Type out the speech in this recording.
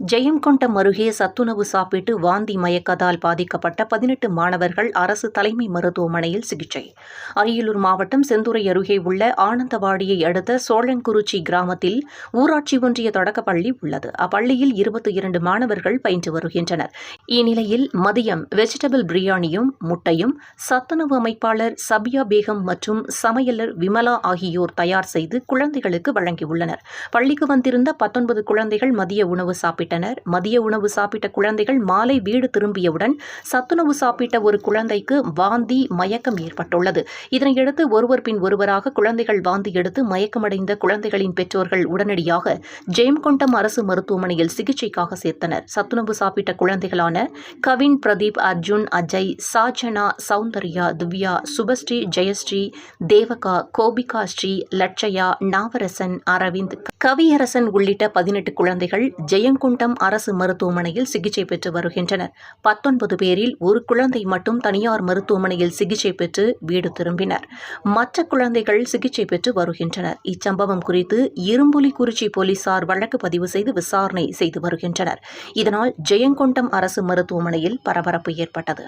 ஜெயங்கொண்டம் அருகே சத்துணவு சாப்பிட்டு வாந்தி மயக்கத்தால் பாதிக்கப்பட்ட பதினெட்டு மாணவர்கள் அரசு தலைமை மருத்துவமனையில் சிகிச்சை. அரியலூர் மாவட்டம் செந்துறை அருகே உள்ள ஆனந்தவாடியை அடுத்த சோழங்குறிச்சி கிராமத்தில் ஊராட்சி ஒன்றிய தொடக்கப்பள்ளி உள்ளது. அப்பள்ளியில் இருபத்தி இரண்டு மாணவர்கள் பயின்று வருகின்றனர். இந்நிலையில் மதியம் வெஜிடபிள் பிரியாணியும் முட்டையும் சத்துணவு அமைப்பாளர் சபியா பேகம் மற்றும் சமையலர் விமலா ஆகியோர் தயார் செய்து குழந்தைகளுக்கு வழங்கியுள்ளனர். பள்ளிக்கு வந்திருந்த பத்தொன்பது குழந்தைகள் மதிய உணவு சாப்பிட்டனர் மதிய உணவு சாப்பிட்ட குழந்தைகள் மாலை வீடு திரும்பியவுடன் சத்துணவு சாப்பிட்ட ஒரு குழந்தைக்கு வாந்தி மயக்கம் ஏற்பட்டுள்ளது. இதனையடுத்து ஒருவர் பின் ஒருவராக குழந்தைகள் வாந்தி எடுத்து மயக்கமடைந்த குழந்தைகளின் பெற்றோர்கள் உடனடியாக ஜெயம்கொண்டம் அரசு மருத்துவமனையில் சிகிச்சைக்காக சேர்த்தனர். சத்துணவு சாப்பிட்ட குழந்தைகளான கவின் பிரதீப் அர்ஜுன் அஜய் சாஜனா சௌந்தர்யா திவ்யா சுபஸ்ரீ ஜெயஸ்ரீ தேவகா கோபிகா ஸ்ரீ லட்சயா நாவரசன் அரவிந்த் கவியரசன் உள்ளிட்ட பதினெட்டு குழந்தைகள் ஜெயங்கொண்ட குண்டம் அரசு மருத்துவமனையில் சிகிச்சை பெற்று வருகின்றனர். பத்தொன்பது பேரில் ஒரு குழந்தை மட்டும் தனியார் மருத்துவமனையில் சிகிச்சை பெற்று வீடு திரும்பினர். மற்ற குழந்தைகள் சிகிச்சை பெற்று வருகின்றனர். இச்சம்பவம் குறித்து இரும்புலிக்குறிச்சி போலீசார் வழக்கு பதிவு செய்து விசாரணை செய்து வருகின்றனர். இதனால் ஜெயங்கொண்டம் அரசு மருத்துவமனையில் பரபரப்பு ஏற்பட்டது.